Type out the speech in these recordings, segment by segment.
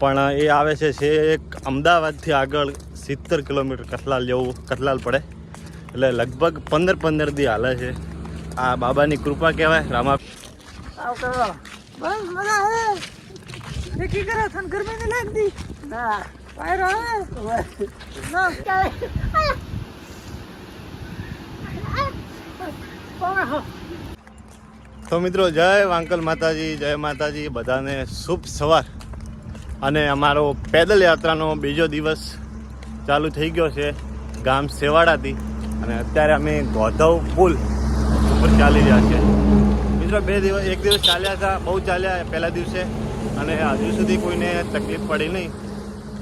પણ એ આવે છે છેક અમદાવાદથી આગળ સિત્તેર કિલોમીટર કઠલાલ જેવું કઠલાલ પડે. એટલે લગભગ પંદર પંદર દી હાલે છે. આ બાબાની કૃપા કહેવાય રામા. તો મિત્રો જય વાંકલ માતાજી જય માતાજી. બધાને શુભ સવાર. અને અમારો પેદલ યાત્રાનો બીજો દિવસ ચાલુ થઈ ગયો છે ગામ સેવાડાથી. અને અત્યારે અમે ગોધવ પુલ ઉપર ચાલી રહ્યા છીએ. મિત્રો, બે દિવસ, એક દિવસ ચાલ્યા હતા, બહુ ચાલ્યા પહેલા દિવસે. અને હજુ સુધી કોઈને તકલીફ પડી નહીં.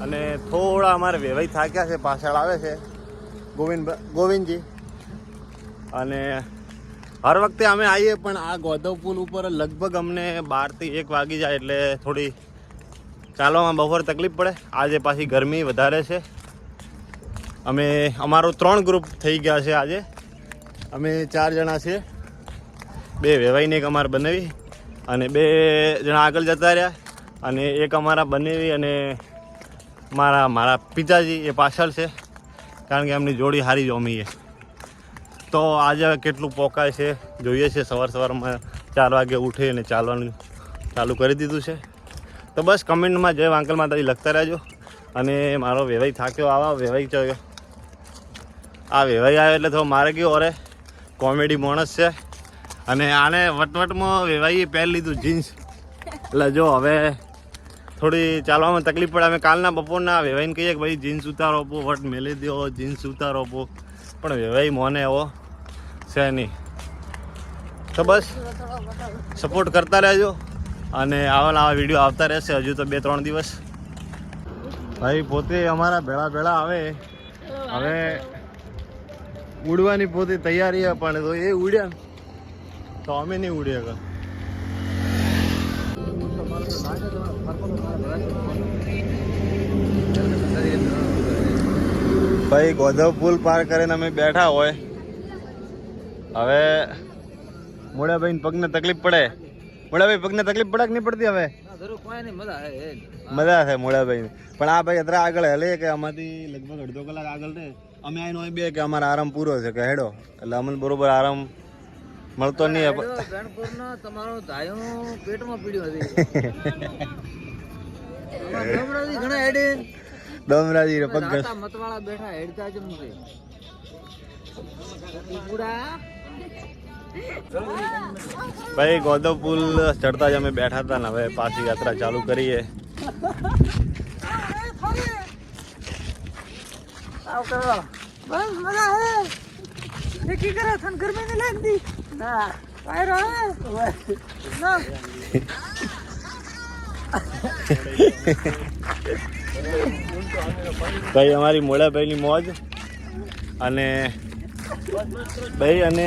અને થોડા અમારે વેવાઈ થાક્યા છે, પાછળ આવે છે ગોવિંદ ગોવિંદજી. અને હર વખતે અમે આવીએ, પણ આ ગોધવ પુલ ઉપર લગભગ અમને બારથી એક વાગી જાય એટલે થોડી ચાલવામાં બપોર તકલીફ પડે. આજે પાછી ગરમી વધારે છે. અમે, અમારો ત્રણ ગ્રુપ થઈ ગયા છે આજે. અમે ચાર જણા છીએ. બે વેવાઈને એક અમારે બનાવી અને બે જણા આગળ જતા રહ્યા. અને એક અમારા બનેવી અને મારા મારા પિતાજી એ પાછળ છે. કારણ કે એમની જોડી હારી જમીએ. તો આજે કેટલું પોકાય છે, જોઈએ છે. સવાર સવારમાં ચાર વાગે ઉઠે અને ચાલવાનું ચાલુ કરી દીધું છે. તો બસ કમેન્ટમાં જય વાંકલ માતાજી લખતા રહેજો. અને મારો વેવાઈ થાક્યો, આવા વેવાઈ ચો આ વેવાઈ આવ્યો એટલે થોડો મારે કયો અરે કોમેડી માણસ છે. અને આને વટવટમાં વેવાઈએ પહેરી લીધું જીન્સ. એટલે જો હવે થોડી ચાલવામાં તકલીફ પડે. અમે કાલના બપોરના વેવાઈને કહીએ કે ભાઈ, જીન્સ ઉતારો પો, વટ મેલી દો જીન્સ ઉતારો પો. પણ વેવાઈ મોને એવો છે નહીં. તો બસ સપોર્ટ કરતા રહેજો. અને આવા આવા વીડિયો આવતા રહેશે, હજુ તો બે, ત્રણ દિવસ. ભાઈ, પોતે અમારા ભેળા ભેળા આવે. હવે ઉડવાની પોતે તૈયારી પણ એ ઉડ્યા તો અમે નહીં ઉડ્યા ભાઈ, ગોધવ પુલ પાર કરીને અમે બેઠા હોય. હવે મોડાભાઈ પગને તકલીફ પડે. મોડાભાઈ પગને તકલીફ પડક નહીં પડતી હવે? મજા છે મોડાભાઈ. પણ આ ભાઈ અત્યારે આગળ હલે કે આમાંથી લગભગ અડધો કલાક આગળ રહે? અમે હોય બે કે અમારો આરામ પૂરો છે કે હેડો. એટલે અમને બરોબર આરામ મળતો નહીં તમારો ધાયો પેટમાં પીડ્યો હતી ઘણા હેડે. ડોમરાજી પગ મતવાળા બેઠા હેડતા જ ભાઈ ગોધવ પુલ ચડતા જ અમે બેઠા હતા ને હવે પાછી યાત્રા ચાલુ કરીએ. ભાઈ અમારી મોડાભાઈની મોજ અને ભાઈ અને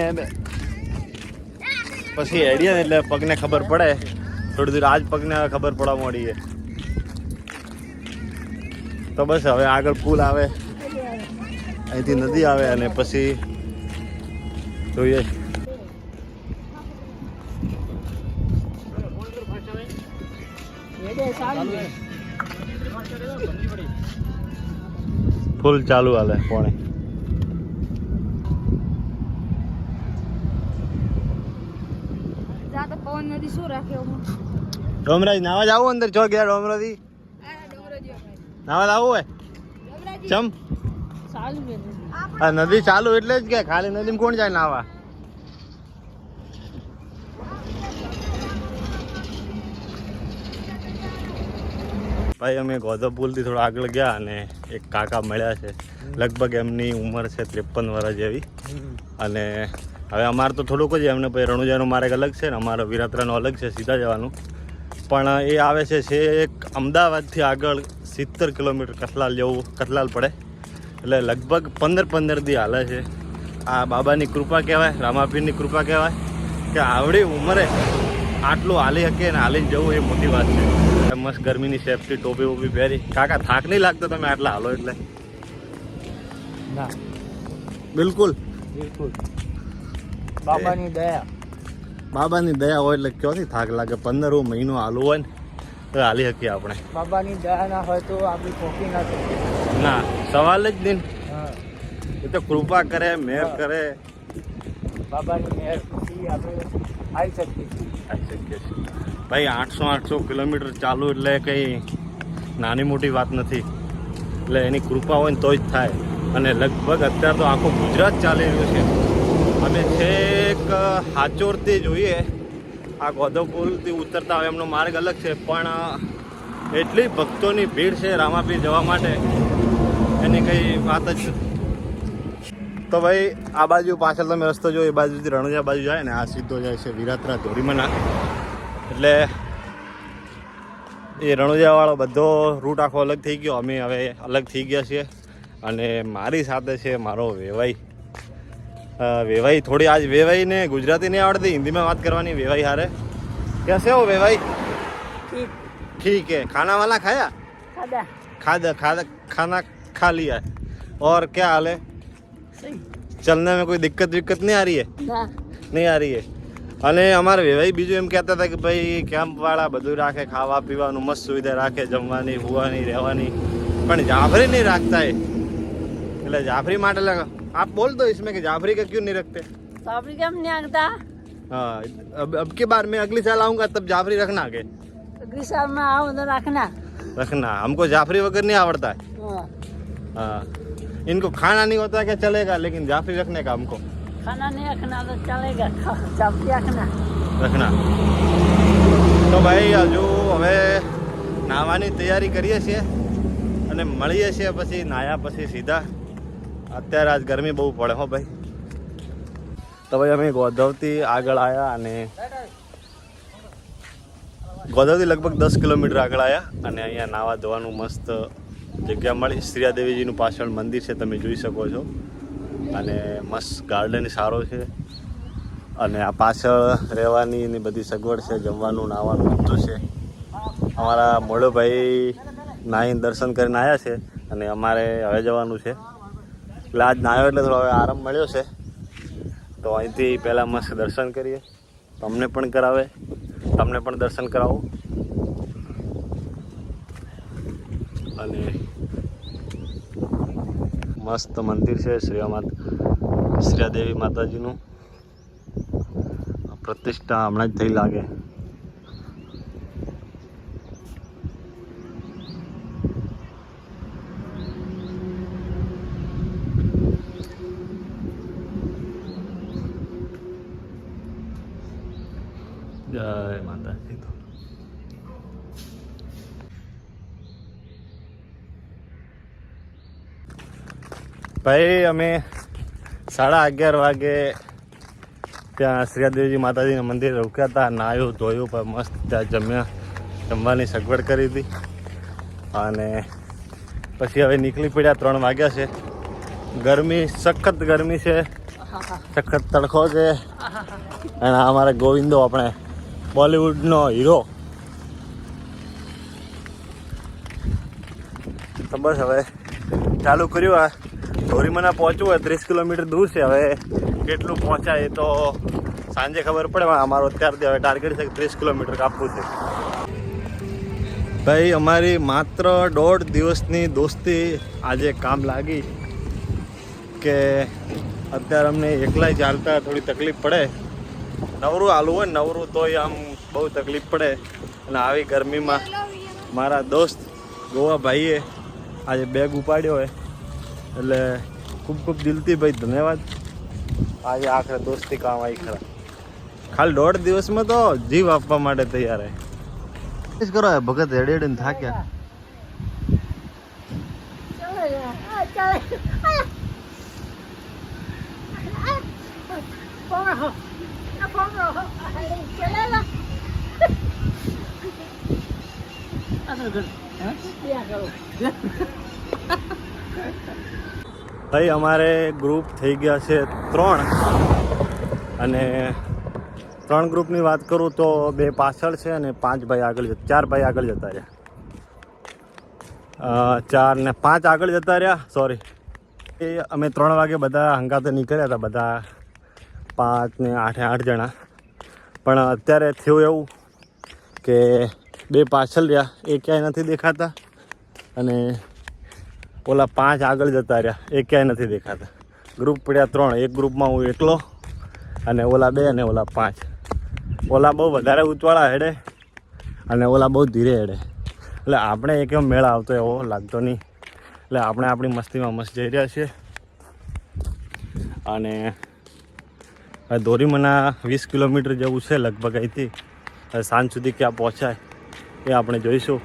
પછી હેડીએ એટલે પગને ખબર પડે. થોડી દૂર આજ પગને ખબર પડવા મળી તો બસ હવે આગળ પુલ આવે. અહીંથી નદી આવે અને પછી જોઈએ. ફૂલ ચાલુ હાલે, પોણે. જા તો પવન નદી શું રાખે ડોમરાજ નાવા જાવું અંદર? છો ગયા ડોમરાજી. નાવા જાવું હોય? ચમ. ચાલુ આ નદી ચાલુ એટલે જ કે ખાલી નદીમાં કોણ જાય નાવા? ભાઈ અમે ગોધવપુલથી થોડા આગળ ગયા અને એક કાકા મળ્યા છે. લગભગ એમની ઉંમર છે ત્રેપન વર્ષ જેવી. અને હવે અમારે તો થોડુંક જ એમને પછી રણુજાનો માર્ગ અલગ છે ને અમારો વિરાત્રાનો અલગ છે સીધા જવાનું. પણ એ આવે છે છેક અમદાવાદથી આગળ સિત્તેર કિલોમીટર કથલાલ જેવું કથલાલ પડે. એટલે લગભગ પંદર પંદર દી હાલે છે. આ બાબાની કૃપા કહેવાય રામાપીરની કૃપા કહેવાય કે આવડી ઉંમરે આટલું હાલી શકે ને હાલીને જવું એ મોટી વાત છે. મસ્ત ગરમીની સેફટી ટોપી વોપી પહેરી. કાકા થાક નહીં લાગતો તમે આટલા હાલો એટલે? ના. બિલકુલ. બિલકુલ. બાબાની દયા. બાબાની દયા હોય એટલે ક્યાંથી થાક લાગે? પંદર મહિનો આલુ હોય ને તો હાલી શકીએ આપણે. બાબાની દયા ના હોય તો આપણી ખોખી ના થાય ના સવાલ જ દિન એ તો કૃપા કરે મેર કરે. બાબાની મેર આપણે આવી શકીએ. આવી શકીએ ભાઈ આઠસો આઠસો કિલોમીટર ચાલુ એટલે કંઈ નાની મોટી વાત નથી. એટલે એની કૃપા હોય ને તો જ થાય. અને લગભગ અત્યારે તો આખું ગુજરાત ચાલી રહ્યું છે. અમે છેક હાચોરથી જોઈએ, આ ગોધવ ઉતરતા હોય એમનો માર્ગ અલગ છે, પણ એટલી ભક્તોની ભીડ છે રામાપીર જવા માટે, એની કંઈ વાત જ તો ભાઈ, આ બાજુ પાછળ તમે રસ્તો જો એ બાજુથી રણુજા બાજુ જાય ને, આ સીધો જાય છે વિરાત્રા ધોરીમના એટલે, એ રણુજાવાળો બધો રૂટ આખો અલગ થઈ ગયો, અમે હવે અલગ થઈ ગયા છીએ. અને મારી સાથે છે મારો વેવાઈ. વેવાઈ થોડી આજ વેવાઈને ગુજરાતી નહીં આવડતી હિન્દીમાં વાત કરવાની વેવાઈ હારે कैसे हो वेवाई ઠીક ठीक है खाना वाला खाया ખાધા खादा खादा खाना खा लिया है और क्या हाल है સહી चलने में कोई दिक्कत विक्कत नहीं आ रही है ના નહીં આ રહી है અને અમારે વેવાઈ બીજું એમ કહેતા હતા કે ભાઈ કેમ્પવાળા બધું રાખે ખાવા પીવાનું મસ્ત સુવિધા રાખે જમવાની હુવાની રહેવાની પણ જાફરી નહીં રાખતા એ એટલે જાફરી માટે લગા આપ બોલ દો इसमें कि जाफरी का क्यों नहीं रखते તો આપણે કેમ નહીં આગતા हाँ अब अब की बार मैं अगली साल आऊँगा तब जाफरी रखना के અગલી સાલમાં આવો તો રાખના रखना हमको जाफरी वगैरह नहीं आवड़ता है હા हाँ इनको खाना नहीं होता क्या चलेगा लेकिन जाफरी रखने का हमको ખાના નહીં રખના તો ચાલેગા ચાપી રાખના રખના તો ભાઈ હજુ હવે નાહવાની તૈયારી કરીએ છીએ અને મળીએ છીએ પછી નાહ્યા પછી સીધા અત્યારે આજ ગરમી બહુ પડે હો ભાઈ. તો ભાઈ અમે ગોધવથી આગળ આવ્યા અને ગોધવથી લગભગ દસ કિલોમીટર આગળ આવ્યા અને અહીંયા નાવા ધોવાનું મસ્ત જગ્યા મળી. શ્રીયા દેવીજીનું પાછળ મંદિર છે, તમે જોઈ શકો છો. અને મસ્ત ગાર્ડન સારો છે. અને આ પાછળ રહેવાની ને બધી સગવડ છે, જમવાનું, નાવાનું બધું છે. અમારા મોડોભાઈ નાહીને દર્શન કરીને આવ્યા છે અને અમારે હવે જવાનું છે. એટલે આજ નાયો એટલે થોડો હવે આરામ મળ્યો છે. તો અહીંથી પહેલાં મસ્ત દર્શન કરીએ. તમને પણ કરાવે. તમને પણ દર્શન કરાવો. અને મસ્ત મંદિર છે શ્રી માત શ્રીયાદેવી માતાજીનું. પ્રતિષ્ઠા હમણાં જ થઈ લાગે. જય માતાજી તો ભાઈ અમે સાડા અગિયાર વાગે ત્યાં શ્રીયાદેવજી માતાજીના મંદિરે રોક્યા હતા નાહ્યું ધોયું પણ મસ્ત ત્યાં જમ્યા જમવાની સગવડ કરી હતી. અને પછી હવે નીકળી પડ્યા ત્રણ વાગ્યા છે. ગરમી સખત ગરમી છે. સખત તડકો છે. અને અમારા ગોવિંદો આપણે બોલિવૂડનો હીરો. તો બસ હવે ચાલુ કર્યું આ. ધોરીમાના પહોંચવું હોય, ત્રીસ કિલોમીટર દૂર છે. હવે કેટલું પહોંચાય એ તો સાંજે ખબર પડે અમારો અત્યારથી હવે ટાર્ગેટ છે ત્રીસ કિલોમીટર કાપવું છે. ભાઈ, અમારી માત્ર દોઢ દિવસની દોસ્તી આજે કામ લાગી કે અત્યારે અમને એકલાય ચાલતા થોડી તકલીફ પડે. નવરું આલું હોય ને નવરું તોય આમ બહુ તકલીફ પડે. અને આવી ગરમીમાં મારા દોસ્ત ગોવા ભાઈએ આજે બેગ ઉપાડ્યો હોય. એટલે ખૂબ ખૂબ દિલથી ભાઈ ધન્યવાદ. આજે આખરે દોસ્તી કામ આવી ખરા. ખાલી દોઢ દિવસમાં તો જીવ આપવા માટે તૈયાર હે. કરો ભગત હેડે હેડે થાક્યા ભાઈ, અમારે ગ્રુપ થઈ ગયા છે ત્રણ. અને ત્રણ ગ્રુપની વાત કરું તો બે પાછળ છે અને પાંચ ભાઈ આગળ ચાર ભાઈ આગળ જતા રહ્યા. ચાર ને પાંચ આગળ જતા રહ્યા. સોરી એ અમે ત્રણ વાગે બધા હંગાતે નીકળ્યા હતા, બધા પાંચ ને આઠે આઠ જણા. પણ અત્યારે થયું એવું કે બે પાછળ રહ્યા. એ ક્યાંય નથી દેખાતા. અને ઓલા પાંચ આગળ જતા રહ્યા. એ ક્યાંય નથી દેખાતા. ગ્રુપ પડ્યા ત્રણ. એક ગ્રુપમાં હું એકલો અને ઓલા બે અને ઓલા પાંચ. ઓલા બહુ વધારે ઉંચવાળા હેડે અને ઓલા બહુ ધીરે હેડે. એટલે આપણે એક એવો મેળ આવતો એવો લાગતો નહીં. એટલે આપણે આપણી મસ્તીમાં મસ્ત જઈ રહ્યા છીએ. અને હવે દોરીમના વીસ કિલોમીટર જેવું છે લગભગ અહીંથી. સાંજ સુધી ક્યાં પહોંચાય એ આપણે જોઈશું.